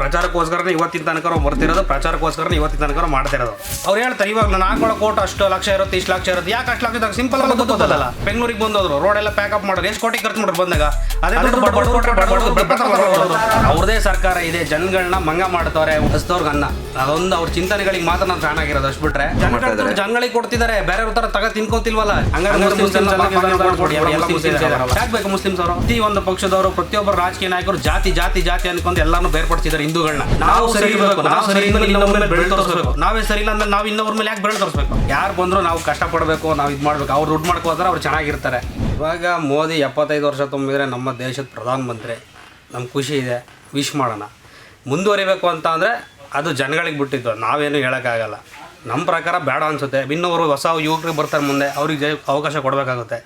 ಪ್ರಚಾರಕ್ಕೋಸ್ಕರ ಇವತ್ತಿನ ತನಕ ಅವ್ರು ಬರ್ತಿರೋದು ಪ್ರಚಾರಕ್ಕೋಸ್ಕರ ಇವತ್ತಿನ ತನಕ ಮಾಡ್ತಿರೋದು. ಅವ್ರು ಹೇಳ್ತಾರೆ ಇವಾಗ ನಾನು ಹಾಕೊಳ್ಳೋ ಕೋಟ್ ಅಷ್ಟು ಲಕ್ಷ ಇರುತ್ತೆ ಇಷ್ಟು ಲಕ್ಷ ಇರುತ್ತೆ. ಯಾಕೆ ಅಷ್ಟು ಲಕ್ಷ ಸಿಂಪಲ್ ಆಗಿ ಗೊತ್ತಲ್ಲ ಬೆಂಗಳೂರಿಗೆ ಬಂದೋದ್ರು ರೋಡ್ ಎಲ್ಲ ಪ್ಯಾಕಪ್ ಮಾಡೋರು ಎಷ್ಟು ಕೋಟಿ ಖರ್ಚು ಮಾಡೋರು ಬಂದಾಗ? ಅದೇ ಬಡ ಬಡ ಬಡ ಬಡ ಬೆಳ್ಕೊತಾರೆ ಅವ್ರದೇ ಸರ್ಕಾರ ಇದೆ ಜನಗಳನ್ನ ಮಂಗ ಮಾಡ್ತವ್ರೆ ಹಸ್ತವ್ರಿಗೆ ಅನ್ನ. ಅದೊಂದು ಅವ್ರ ಚಿಂತನೆಗಳಿಗೆ ಮಾತ್ರ ನಾನು ಫ್ಯಾನ್ ಆಗಿರೋದು ಅಷ್ಟು ಬಿಟ್ರೆ. ಜನಗಳಿಗೆ ಕೊಡ್ತಿದ್ದಾರೆ ಬೇರೆ ತರ ತಗ ತಿನ್ಕೊಂತಿಲ್ವಲ್ಲ? ಹಂಗಾರೆ ಮುಸ್ಲಿಮ್ಸ್ ಅವರು ಪ್ರತಿ ಒಂದು ಪಕ್ಷದವರು ಪ್ರತಿಯೊಬ್ಬರು ರಾಜಕೀಯ ನಾಯಕರು ಜಾತಿ ಜಾತಿ ಜಾತಿ ಅನ್ಕೊಂಡು ಎಲ್ಲಾನು ಬೇರ್ಪಡಿಸಿದ್ದಾರೆ. ಹಿಂದೂಗಳನ್ನ ನಾವು ಸರಿ ಇರಬೇಕು ನಾವು ಸರಿ ಇದ್ಮೇಲೆ ಇನ್ನೊಬ್ಬರ ಮೇಲೆ ಬೆಳೆ ತೋರಿಸ್ಬೇಕು. ನಾವೇ ಸರಿ ಇಲ್ಲ ಅಂದ್ರೆ ನಾವು ಇನ್ನೊಬ್ಬರ ಮೇಲೆ ಯಾಕೆ ಬೆಳೆ ತೋರಿಸ್ಬೇಕು? ಯಾರು ಬಂದ್ರು ನಾವು ಕಷ್ಟಪಡಬೇಕು ನಾವು ಇದು ಮಾಡ್ಬೇಕು. ಅವ್ರು ದುಡ್ಡು ಮಾಡ್ಕೋದ್ರೆ ಅವ್ರು ಚೆನ್ನಾಗಿರ್ತಾರೆ. ಇವಾಗ ಮೋದಿ ಎಪ್ಪತ್ತೈದು ವರ್ಷ ತುಂಬಿದ್ರೆ ನಮ್ಮ ದೇಶದ ಪ್ರಧಾನ ಮಂತ್ರಿ ನಮ್ಗೆ ಖುಷಿ ಇದೆ ವಿಶ್ ಮಾಡೋಣ. ಮುಂದುವರಿಬೇಕು ಅಂತ ಅಂದರೆ ಅದು ಜನಗಳಿಗೆ ಬಿಟ್ಟಿದ್ದು. ನಾವೇನು ಹೇಳೋಕ್ಕಾಗಲ್ಲ. ನಮ್ಮ ಪ್ರಕಾರ ಬೇಡ ಅನಿಸುತ್ತೆ. ಇನ್ನೊಬ್ಬರು ಹೊಸ ಯುವಕರಿಗೆ ಬರ್ತಾರೆ ಮುಂದೆ ಅವ್ರಿಗೆ ಅವಕಾಶ ಕೊಡಬೇಕಾಗುತ್ತೆ.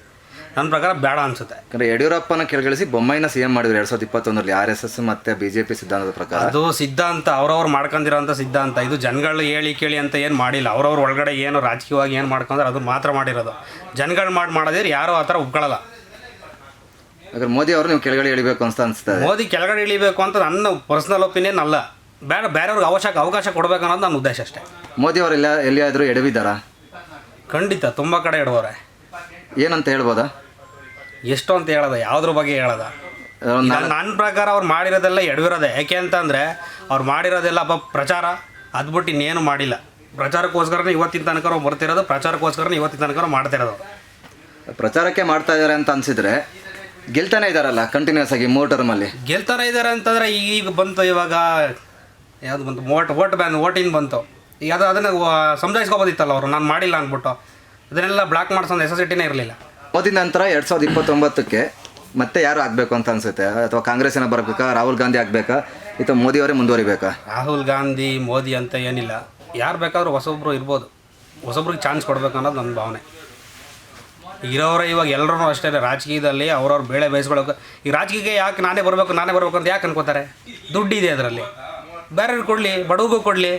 ನನ್ನ ಪ್ರಕಾರ ಬೇಡ ಅನ್ಸುತ್ತೆ. ಯಾಕಂದ್ರೆ ಯಡಿಯೂರಪ್ಪನ ಕೆಳಗಿಳಿಸಿ ಬೊಮ್ಮೈನ ಸಿಎಂ ಮಾಡಿದ್ರು ಎರಡ್ ಸಾವಿರದ ಇಪ್ಪತ್ತೊಂದರಲ್ಲಿ ಆರ್ ಎಸ್ ಎಸ್ ಮತ್ತೆ ಬಿಜೆಪಿ ಸಿದ್ಧಾಂತದ ಪ್ರಕಾರ. ಅದು ಸಿದ್ಧಾಂತ ಅವ್ರವ್ರು ಮಾಡ್ಕೊಂಡಿರೋಂಥ ಸಿದ್ಧಾಂತ. ಇದು ಜನಗಳು ಹೇಳಿ ಕೇಳಿ ಅಂತ ಏನು ಮಾಡಿಲ್ಲ. ಅವ್ರವ್ರ ಒಳಗಡೆ ಏನು ರಾಜಕೀಯವಾಗಿ ಏನು ಮಾಡ್ಕೊಂಡ್ರೆ ಅದು ಮಾತ್ರ ಮಾಡಿರೋದು. ಜನಗಳು ಮಾಡಿ ಮಾಡೋದಿದ್ರೆ ಯಾರೂ ಆ ಥರ ಒಪ್ಕೊಳ್ಳಲ್ಲ ಯಾಕಂದ್ರೆ ಮೋದಿ ಅವರು ನೀವು ಕೆಳಗಡೆ ಇಳಿಬೇಕು ಅಂತ ಅನಿಸ್ತದೆ ಮೋದಿ ಕೆಳಗಡೆ ಇಳಿಬೇಕು ಅಂತ ನನ್ನ ಪರ್ಸನಲ್ ಒಪಿನಿಯನ್ ಅಲ್ಲ. ಬೇಡ ಬೇರೆಯವ್ರಿಗೆ ಅವಕಾಶ ಅವಕಾಶ ಕೊಡಬೇಕು ಅನ್ನೋದು ನನ್ನ ಉದ್ದೇಶ ಅಷ್ಟೇ. ಮೋದಿ ಅವರು ಎಲ್ಲ ಎಲ್ಲಿಯಾದರೂ ಎಡವಿದ್ದಾರಾ? ಖಂಡಿತ ತುಂಬ ಕಡೆ ಇಡುವವ್ರೆ ಏನಂತ ಹೇಳ್ಬೋದಾ? ಎಷ್ಟು ಅಂತ ಹೇಳದ? ಯಾವುದ್ರ ಬಗ್ಗೆ ಹೇಳದ? ನನ್ನ ಪ್ರಕಾರ ಅವ್ರು ಮಾಡಿರೋದೆಲ್ಲ ಎಡವಿರೋದೆ. ಯಾಕೆ ಅಂತಂದರೆ ಅವ್ರು ಮಾಡಿರೋದೆಲ್ಲ ಬಾ ಪ್ರಚಾರ. ಅದು ಬಿಟ್ಟು ಇನ್ನೇನು ಮಾಡಿಲ್ಲ. ಪ್ರಚಾರಕ್ಕೋಸ್ಕರನೇ ಇವತ್ತಿನ ತನಕ ಅವ್ರು ಬರ್ತಿರೋದು ಪ್ರಚಾರಕ್ಕೋಸ್ಕರನೇ ಇವತ್ತಿನ ತನಕ ಮಾಡ್ತಿರೋದು. ಪ್ರಚಾರಕ್ಕೆ ಮಾಡ್ತಾ ಇದ್ದಾರೆ ಅಂತ ಅನ್ಸಿದ್ರೆ ಗೆಲ್ತಾನೆ ಇದಾರಲ್ಲ ಕಂಟಿನ್ಯೂಸ್ ಆಗಿ ಮೂರು ಟರ್ಮಲ್ಲಿ ಗೆಲ್ತಾನೆ ಇದ್ದಾರೆ ಅಂತಂದರೆ ಈಗ ಬಂತು ಇವಾಗ ಯಾವುದು ಬಂತು? ವೋಟ್ ವೋಟ್ ಬ್ಯಾನ್ ವೋಟಿಂಗ್ ಬಂತು. ಈಗ ಅದು ಅದನ್ನು ಸಮಜಾಯಿಸ್ಕೋಬೋದಿತ್ತಲ್ಲ ಅವರು ನಾನು ಮಾಡಿಲ್ಲ ಅಂದ್ಬಿಟ್ಟು. ಅದನ್ನೆಲ್ಲ ಬ್ಲಾಕ್ ಮಾಡಿಸೋ ನೆಸೆಸಿಟಿನೇ ಇರಲಿಲ್ಲ. ಮೋದಿ ನಂತರ ಎರಡ್ ಸಾವಿರದ ಇಪ್ಪತ್ತೊಂಬತ್ತಕ್ಕೆ ಮತ್ತೆ ಯಾರು ಆಗ್ಬೇಕು ಅಂತ ಅನ್ಸುತ್ತೆ? ಅಥವಾ ಕಾಂಗ್ರೆಸ್ಸಿನ ಬರ್ಬೇಕಾ? ರಾಹುಲ್ ಗಾಂಧಿ ಆಗ್ಬೇಕಾ? ಅಥವಾ ಮೋದಿ ಅವರೇ ಮುಂದುವರಿಬೇಕಾ? ರಾಹುಲ್ ಗಾಂಧಿ, ಮೋದಿ ಅಂತ ಏನಿಲ್ಲ. ಯಾರು ಬೇಕಾದ್ರೂ ಹೊಸೊಬ್ರು ಇರ್ಬೋದು. ಹೊಸೊಬ್ರಿಗೆ ಚಾನ್ಸ್ ಕೊಡ್ಬೇಕು ಅನ್ನೋದು ನನ್ನ ಭಾವನೆ. ಇರೋರೇ ಇವಾಗ ಎಲ್ಲರೂ ಅಷ್ಟೇ ರಾಜಕೀಯದಲ್ಲಿ ಅವ್ರವ್ರ ಬೇಳೆ ಬೇಯಿಸ್ಕೊಳಕ್ಕೆ ಈ ರಾಜಕೀಯಕ್ಕೆ ಯಾಕೆ ನಾನೇ ಬರಬೇಕು ನಾನೇ ಬರಬೇಕು ಅಂತ ಯಾಕೆ ಅನ್ಕೋತಾರೆ? ದುಡ್ಡಿದೆ ಅದರಲ್ಲಿ. ಬೇರೆಯವ್ರಿಗೆ ಕೊಡಲಿ, ಬಡವ್ರಿಗೂ ಕೊಡಲಿ.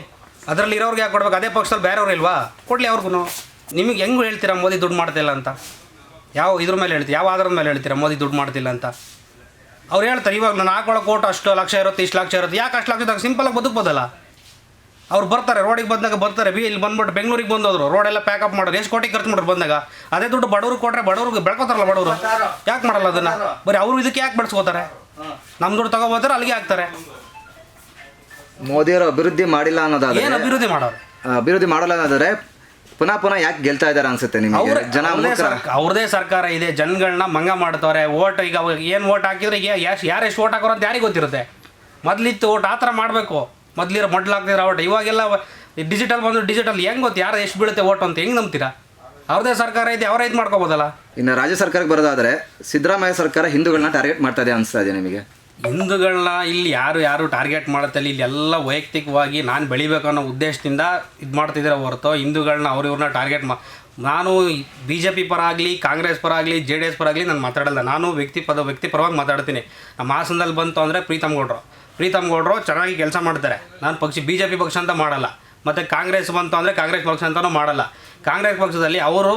ಅದರಲ್ಲಿ ಇರೋರಿಗೆ ಯಾಕೆ ಕೊಡ್ಬೇಕು? ಅದೇ ಪಕ್ಷದಲ್ಲಿ ಬೇರೆಯವ್ರು ಇಲ್ವಾ? ಕೊಡಲಿ ಅವ್ರಿಗೂ ನಿಮಗೆ ಹೆಂಗೆ ಹೇಳ್ತೀರಾ ಮೋದಿ ದುಡ್ಡು ಮಾಡ್ತಿಲ್ಲ ಅಂತ? ಯಾವ ಇದ್ರ ಮೇಲೆ ಹೇಳ್ತೀವಿ ಯಾವ ಆಧಾರದ ಮೇಲೆ ಹೇಳ್ತೀರಾ? ಮೋದಿ ದುಡ್ಡು ಮಾಡ್ತಿಲ್ಲ ಅಂತ? ಅವ್ರು ಹೇಳ್ತಾರೆ ಇವಾಗ ನಾನು ಹಾಕೊಳ್ಳೋ ಕೋಟ್ ಅಷ್ಟು ಲಕ್ಷ ಇರುತ್ತೆ ಇಷ್ಟು ಲಕ್ಷ ಇರುತ್ತೆ. ಯಾಕೆ ಅಷ್ಟು ಲಕ್ಷದಾಗ ಸಿಂಪಲಾಗಿ ಬದುಕ್ಬೋದಲ್ಲ? ಅವ್ರು ಬರ್ತಾರೆ ರೋಡಿಗೆ ಬಂದಾಗ ಬರ್ತಾರೆ ಬಿ ಇಲ್ಲಿ ಬಂದ್ಬಿಟ್ಟು ಬೆಂಗಳೂರಿಗೆ ಬಂದೋದ್ರು. ರೋಡೆಲ್ಲ ಪ್ಯಾಕಪ್ ಮಾಡೋರು. ಎಷ್ಟು ಕೋಟಿ ಖರ್ಚು ಮಾಡೋರು ಬಂದಾಗ? ಅದೇ ದುಡ್ಡು ಬಡವ್ರಿಗೆ ಕೊಟ್ಟರೆ ಬಡವ್ರಿಗೆ ಬೆಳ್ಕೋತಾರಲ್ಲ ಬಡವರು. ಯಾಕೆ ಮಾಡಲ್ಲ ಅದನ್ನು? ಬರೀ ಅವರು ಇದಕ್ಕೆ ಯಾಕೆ ಬೆಳೆಸ್ಕೋತಾರೆ? ನಮ್ಮ ದುಡ್ಡು ತಗೋಬೋತಾರೆ ಅಲ್ಲಿಗೆ ಹಾಕ್ತಾರೆ. ಮೋದಿಯವರು ಅಭಿವೃದ್ಧಿ ಮಾಡಿಲ್ಲ ಅನ್ನೋದಾದ್ರೆ ಏನು ಅಭಿವೃದ್ಧಿ ಮಾಡೋರು? ಅಭಿವೃದ್ಧಿ ಮಾಡಲ್ಲ ಅನ್ನೋದಾದ್ರೆ ಪುನಃ ಪುನಃ ಯಾಕೆ ಗೆಲ್ತಾ ಇದ್ದಾರೆ ಅನ್ಸುತ್ತೆ ನಿಮಗೆ? ಜನ ಅವ್ರದೇ ಸರ್ಕಾರ ಇದೆ ಜನಗಳನ್ನ ಮಂಗ ಮಾಡ್ತವ್ರೆ ಓಟ್ ಈಗ ಏನು ಓಟ್ ಹಾಕಿದ್ರೆ ಈಗ ಯಾರು ಯಾರು ಎಷ್ಟು ಓಟ್ ಹಾಕೋರು ಅಂತ ಯಾರಿಗೆ ಗೊತ್ತಿರುತ್ತೆ? ಮೊದ್ಲಿತ್ತು ಓಟ್ ಆ ಥರ ಮಾಡಬೇಕು. ಮೊದ್ಲಿರೋ ಮೊಡ್ಲು ಹಾಕ್ತಿದ್ರೆ ಓಟ್. ಇವಾಗೆಲ್ಲ ಡಿಜಿಟಲ್ ಬಂದು ಡಿಜಿಟಲ್ ಹೆಂಗ್ ಗೊತ್ತು? ಯಾರು ಎಷ್ಟು ಬೀಳುತ್ತೆ ಓಟ್ ಅಂತ ಹೆಂಗ್ ನಂಬ್ತೀರಾ? ಅವ್ರದೇ ಸರ್ಕಾರ ಇದೆ ಅವರೇ ಇದು ಮಾಡ್ಕೋಬೋದಲ್ಲ? ಇನ್ನು ರಾಜ್ಯ ಸರ್ಕಾರಕ್ಕೆ ಬರೋದಾದ್ರೆ ಸಿದ್ದರಾಮಯ್ಯ ಸರ್ಕಾರ ಹಿಂದೂಗಳನ್ನ ಟಾರ್ಗೆಟ್ ಮಾಡ್ತಾ ಇದೆ ಅನಿಸ್ತಾ ಇದೆ ನಿಮಗೆ? ಹಿಂದೂಗಳನ್ನ ಇಲ್ಲಿ ಯಾರು ಯಾರು ಟಾರ್ಗೆಟ್ ಮಾಡುತ್ತಲ್ಲ ಇಲ್ಲಿ ಎಲ್ಲ ವೈಯಕ್ತಿಕವಾಗಿ ನಾನು ಬೆಳಿಬೇಕು ಅನ್ನೋ ಉದ್ದೇಶದಿಂದ ಇದು ಮಾಡ್ತಿದ್ದಾರೆ ಹೊರತು ಹಿಂದೂಗಳನ್ನ ಅವ್ರು ಇವ್ರನ್ನ ಟಾರ್ಗೆಟ್ ಮಾ, ನಾನು ಬಿ ಜೆ ಪಿ ಪರ ಆಗಲಿ, ಕಾಂಗ್ರೆಸ್ ಪರ ಆಗಲಿ, ಜೆ ಡಿ ಎಸ್ ಪರ ಆಗಲಿ ನಾನು ಮಾತಾಡಲ್ಲ. ನಾನು ವ್ಯಕ್ತಿ ಪದ, ವ್ಯಕ್ತಿ ಪರವಾಗಿ ಮಾತಾಡ್ತೀನಿ. ನಮ್ಮ ಹಾಸನದಲ್ಲಿ ಬಂತು ಅಂದರೆ ಪ್ರೀತಮ್ ಗೌಡ್ರು. ಪ್ರೀತಮ್ ಗೌಡ್ರು ಚೆನ್ನಾಗಿ ಕೆಲಸ ಮಾಡ್ತಾರೆ. ನಾನು ಪಕ್ಷ ಬಿ ಜೆ ಪಿ ಪಕ್ಷ ಅಂತ ಮಾಡಲ್ಲ. ಮತ್ತು ಕಾಂಗ್ರೆಸ್ ಬಂತು ಅಂದರೆ ಕಾಂಗ್ರೆಸ್ ಪಕ್ಷ ಅಂತಲೂ ಮಾಡಲ್ಲ. ಕಾಂಗ್ರೆಸ್ ಪಕ್ಷದಲ್ಲಿ ಅವರು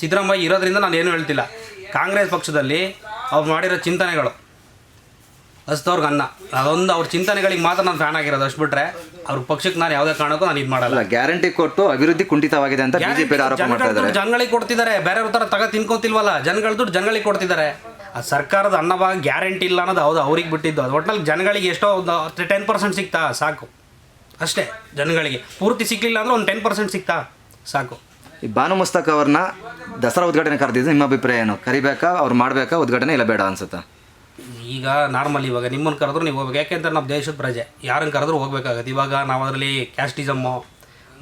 ಸಿದ್ದರಾಮಯ್ಯ ಇರೋದ್ರಿಂದ ನಾನು ಏನು ಹೇಳ್ತಿಲ್ಲ. ಕಾಂಗ್ರೆಸ್ ಪಕ್ಷದಲ್ಲಿ ಅವ್ರು ಮಾಡಿರೋ ಚಿಂತನೆಗಳು. ಹಸ್ತವ್ರಿಗೆ ಅನ್ನ. ಅದೊಂದು ಅವ್ರ ಚಿಂತನೆಗಳಿಗೆ ಮಾತ್ರ ನಾನು ಫ್ಯಾನ್ ಆಗಿರೋದು. ಅಷ್ಟು ಬಿಟ್ರೆ ಅವ್ರ ಪಕ್ಷಕ್ಕೆ ನಾನು ಯಾವುದೇ ಕಾರಣಕ್ಕೂ ನಾನು ಇದು ಮಾಡಲ್ಲ. ಗ್ಯಾರಂಟಿ ಕೊಟ್ಟು ಅಭಿವೃದ್ಧಿ ಕುಂಠಿತವಾಗಿದೆ ಅಂತ ಬಿಜೆಪಿ ಆರೋಪ ಮಾಡ್ತಾ ಇದ್ದಾರೆ. ಜನಗಳಿಗೆ ಕೊಡ್ತಿದ್ದಾರೆ. ಬೇರೆಯವ್ರ ಥರ ತಗ ತಿನ್ಕೋತಿಲ್ವಲ್ಲ ಜನಗಳ ದುಡ್ಡು ಜನಗಳಿಗೆ ಕೊಡ್ತಿದ್ದಾರೆ. ಆ ಸರ್ಕಾರದ ಅನ್ನವಾಗ ಗ್ಯಾರಂಟಿ ಇಲ್ಲ ಅನ್ನೋದು ಹೌದು ಅವ್ರಿಗೆ ಬಿಟ್ಟಿದ್ದು. ಅದು ಒಟ್ನಲ್ಲಿ ಜನಗಳಿಗೆ ಎಷ್ಟೋ ಒಂದು ಟೆನ್ ಪರ್ಸೆಂಟ್ ಸಿಕ್ತಾ ಸಾಕು. ಅಷ್ಟೇ ಜನಗಳಿಗೆ. ಪೂರ್ತಿ ಸಿಗ್ಲಿಲ್ಲ ಅಂದ್ರೆ ಒಂದು ಟೆನ್ ಪರ್ಸೆಂಟ್ ಸಿಕ್ತಾ ಸಾಕು. ಈ ಭಾನು ಮುಸ್ತಕ್ ಅವ್ರನ್ನ ದಸರಾ ಉದ್ಘಾಟನೆ ಕರೆದಿದ್ದು ನಿಮ್ಮ ಅಭಿಪ್ರಾಯ ಏನು? ಕರಿಬೇಕಾ ಅವ್ರು ಮಾಡಬೇಕಾ ಉದ್ಘಾಟನೆ ಇಲ್ಲ ಬೇಡ ಅನ್ಸುತ್ತಾ? ಈಗ ನಾರ್ಮಲ್ ಇವಾಗ ನಿಮ್ಮನ್ನು ಕರೆದ್ರು ನೀವು ಹೋಗ್ಬೇಕು. ಯಾಕೆಂದ್ರೆ ನಮ್ಮ ದೇಶದ ಪ್ರಜೆ. ಯಾರನ್ನು ಕರೆದ್ರೂ ಹೋಗ್ಬೇಕಾಗತ್ತೆ. ಇವಾಗ ನಾವು ಅದರಲ್ಲಿ ಕ್ಯಾಸ್ಟಿಸಮ್ಮು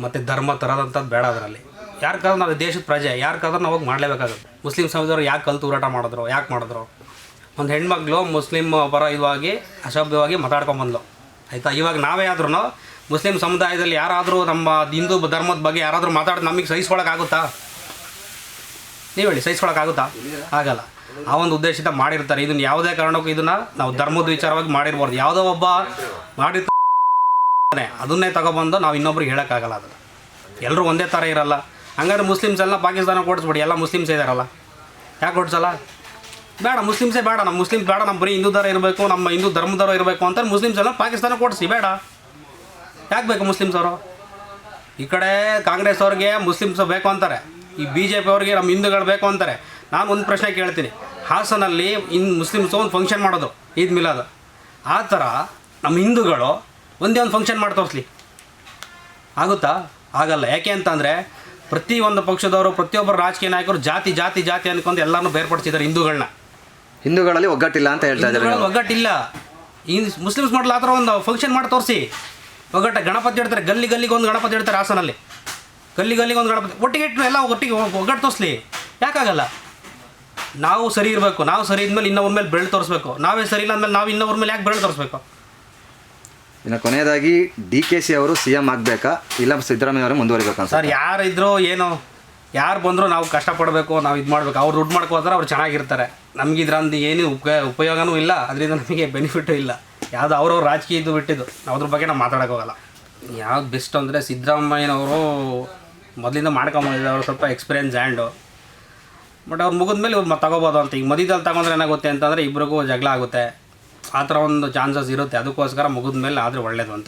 ಮತ್ತು ಧರ್ಮ ತರೋದಂಥದ್ದು ಬೇಡ ಅದರಲ್ಲಿ. ಯಾರು ಕರೆದ್ರು ನಾವು ದೇಶದ ಪ್ರಜೆ. ಯಾರು ಕರೆದ್ರು ನಾವು ಹೋಗಿ ಮಾಡಲೇಬೇಕಾಗುತ್ತೆ. ಮುಸ್ಲಿಂ ಸಮಾಜದವ್ರು ಯಾಕೆ ಕಲ್ತು ಹೋರಾಟ ಮಾಡಿದ್ರು? ಯಾಕೆ ಮಾಡಿದ್ರು? ಒಂದು ಹೆಣ್ಮಕ್ಳು ಮುಸ್ಲಿಂ ಪರ ಇವಾಗಿ ಅಸಭ್ಯವಾಗಿ ಮಾತಾಡ್ಕೊಂಬಂದ್ಲು. ಆಯಿತಾ? ಇವಾಗ ನಾವೇ ಆದ್ರೂ ಮುಸ್ಲಿಂ ಸಮುದಾಯದಲ್ಲಿ ಯಾರಾದರೂ ನಮ್ಮ ಹಿಂದೂ ಧರ್ಮದ ಬಗ್ಗೆ ಯಾರಾದರೂ ಮಾತಾಡಿ ನಮಗೆ ಸಹಿಸ್ಕೊಳಕ್ಕಾಗುತ್ತಾ ನೀವು ಹೇಳಿ ಸಹಿಸ್ಕೊಳಕ್ಕಾಗುತ್ತಾ ಆಗಲ್ಲ. ಆ ಒಂದು ಉದ್ದೇಶದಿಂದ ಮಾಡಿರ್ತಾರೆ. ಇದನ್ನ ಯಾವುದೇ ಕಾರಣಕ್ಕೂ ಇದನ್ನ ನಾವು ಧರ್ಮದ ವಿಚಾರವಾಗಿ ಮಾಡಿರ್ಬಾರ್ದು. ಯಾವುದೋ ಒಬ್ಬ ಮಾಡಿರ್ತಾನೆ, ಅದನ್ನೇ ತಗೊಬಂದು ನಾವು ಇನ್ನೊಬ್ರಿಗೆ ಹೇಳೋಕ್ಕಾಗಲ್ಲ ಅದನ್ನು. ಎಲ್ಲರೂ ಒಂದೇ ಥರ ಇರಲ್ಲ. ಹಂಗಾದ್ರೆ ಮುಸ್ಲಿಮ್ಸ್ ಎಲ್ಲ ಪಾಕಿಸ್ತಾನ ಕೊಡಿಸ್ಬಿಡಿ, ಎಲ್ಲ ಮುಸ್ಲಿಮ್ಸ್ ಇದ್ದಾರಲ್ಲ ಯಾಕೆ ಕೊಡ್ಸಲ್ಲ? ಬೇಡ, ಮುಸ್ಲಿಮ್ಸೇ ಬೇಡ. ನಮ್ಮ ಮುಸ್ಲಿಮ್ಸ್ ಬೇಡ ನಮ್ಮ ಬರೀ ಹಿಂದೂ ಥರ ಇರಬೇಕು, ನಮ್ಮ ಹಿಂದೂ ಧರ್ಮದವರು ಇರಬೇಕು ಅಂತ ಮುಸ್ಲಿಮ್ಸ್ ಎಲ್ಲ ಪಾಕಿಸ್ತಾನ ಕೊಡಿಸಿ, ಬೇಡ. ಯಾಕೆ ಬೇಕು ಮುಸ್ಲಿಮ್ಸ್ ಅವರು? ಈ ಕಡೆ ಕಾಂಗ್ರೆಸ್ ಅವ್ರಿಗೆ ಮುಸ್ಲಿಮ್ಸ್ ಬೇಕು ಅಂತಾರೆ. ಈ ಬಿ ಜೆ ಪಿ ಅವ್ರಿಗೆ ನಮ್ಮ ಹಿಂದೂಗಳು ಬೇಕು ಅಂತಾರೆ. ನಾನು ಒಂದು ಪ್ರಶ್ನೆ ಕೇಳ್ತೀನಿ. ಹಾಸನಲ್ಲಿ ಇನ್ ಮುಸ್ಲಿಮ್ಸ್ ಒಂದು ಫಂಕ್ಷನ್ ಮಾಡೋದು ಈದ್ ಮಿಲಾದ್. ಆ ಥರ ನಮ್ಮ ಹಿಂದೂಗಳು ಒಂದೇ ಒಂದು ಫಂಕ್ಷನ್ ಮಾಡಿ ತೋರಿಸ್ಲಿ. ಆಗುತ್ತಾ? ಆಗಲ್ಲ. ಯಾಕೆ ಅಂತಂದರೆ ಪ್ರತಿಯೊಂದು ಪಕ್ಷದವರು ಪ್ರತಿಯೊಬ್ಬರು ರಾಜಕೀಯ ನಾಯಕರು ಜಾತಿ ಜಾತಿ ಜಾತಿ ಅನ್ಕೊಂಡು ಎಲ್ಲರನ್ನೂ ಬೇರ್ಪಡಿಸಿದ್ದಾರೆ ಹಿಂದೂಗಳನ್ನ ಹಿಂದೂಗಳಲ್ಲಿ ಒಗ್ಗಟ್ಟಿಲ್ಲ ಅಂತ ಹೇಳ್ತಾ ಇದ್ದಾರೆ ಒಗ್ಗಟ್ಟಿಲ್ಲ. ಈ ಮುಸ್ಲಿಮ್ಸ್ ಮಾಡಲ್ಲ ಆ ಥರ ಒಂದು ಫಂಕ್ಷನ್ ಮಾಡಿ ತೋರಿಸಿ. ಒಗ್ಗಟ್ಟ ಗಣಪತಿ ಇಡ್ತಾರೆ ಗಲ್ಲಿ ಗಲ್ಲಿಗೆ ಒಂದು ಗಣಪತಿ ಇಡ್ತಾರೆ ಹಾಸನಲ್ಲಿ. ಗಲ್ಲಿ ಗಲ್ಲಿಗೆ ಒಂದು ಗಣಪತಿ ಒಟ್ಟಿಗೆ ಇಟ್ಟು ಎಲ್ಲ ಒಟ್ಟಿಗೆ ಒಗ್ಗಟ್ಟು ತೋರಿಸ್ಲಿ. ಯಾಕಾಗಲ್ಲ? ನಾವು ಸರಿ ಇರಬೇಕು ನಾವು ಸರಿ ಇದ್ಮೇಲೆ ಇನ್ನೊಬ್ಬರ ಮೇಲೆ ಬೆಳೆ ತೋರಿಸ್ಬೇಕು. ನಾವೇ ಸರಿ ಇಲ್ಲ ಅಂದಮೇಲೆ ನಾವು ಇನ್ನೊಬ್ಬರ ಮೇಲೆ ಯಾಕೆ ಬೆಳೆ ತೋರಿಸ್ಬೇಕು? ಇನ್ನು ಕೊನೆಯದಾಗಿ ಡಿ ಕೆ ಸಿ ಅವರು ಸಿ ಎಂ ಆಗಬೇಕಾ? ಇಲ್ಲ ಸಿದ್ದರಾಮಯ್ಯ ಅವರು ಮುಂದುವರಿಬೇಕು ಸರ್ ಸರ್ ಯಾರಿದ್ರು ಏನು ಯಾರು ಬಂದರೂ ನಾವು ಕಷ್ಟಪಡಬೇಕು ನಾವು ಇದು ಮಾಡಬೇಕು. ಅವ್ರು ದುಡ್ಡು ಮಾಡ್ಕೋತಾರೆ ಅವ್ರು ಚೆನ್ನಾಗಿರ್ತಾರೆ. ನಮ್ಗೆ ಇದ್ರಂದು ಏನು ಉಪ ಉಪಯೋಗನೂ ಇಲ್ಲ. ಅದರಿಂದ ನಮಗೆ ಬೆನಿಫಿಟು ಇಲ್ಲ. ಯಾವುದು ಅವ್ರವ್ರ ರಾಜಕೀಯ ಇದು ಬಿಟ್ಟಿದ್ದು. ನಾವು ಅದ್ರ ಬಗ್ಗೆ ನಾವು ಮಾತಾಡೋಕ್ಕಾಗಲ್ಲ. ಯಾವ್ದು ಬೆಸ್ಟ್ ಅಂದರೆ ಸಿದ್ದರಾಮಯ್ಯನವರು ಮೊದಲಿಂದ ಮಾಡ್ಕೊಂಬಂದಿದ್ದಾರೆ ಅವ್ರು ಸ್ವಲ್ಪ ಎಕ್ಸ್ಪೀರಿಯನ್ಸ್ ಹ್ಯಾಂಡು ಬಟ್ ಅವ್ರು ಮುಗಿದ ಮೇಲೆ ಇವ್ರು ತಗೋಬೋದು ಅಂತ. ಈಗ ಮದಿದಲ್ಲಿ ತಗೊಂಡ್ರೆ ಏನಾಗುತ್ತೆ ಅಂತಂದರೆ ಇಬ್ರಿಗೂ ಜಗಳ ಆಗುತ್ತೆ. ಆ ಥರ ಒಂದು ಚಾನ್ಸಸ್ ಇರುತ್ತೆ. ಅದಕ್ಕೋಸ್ಕರ ಮುಗಿದ ಮೇಲೆ ಆದರೆ ಒಳ್ಳೇದು ಅಂತ.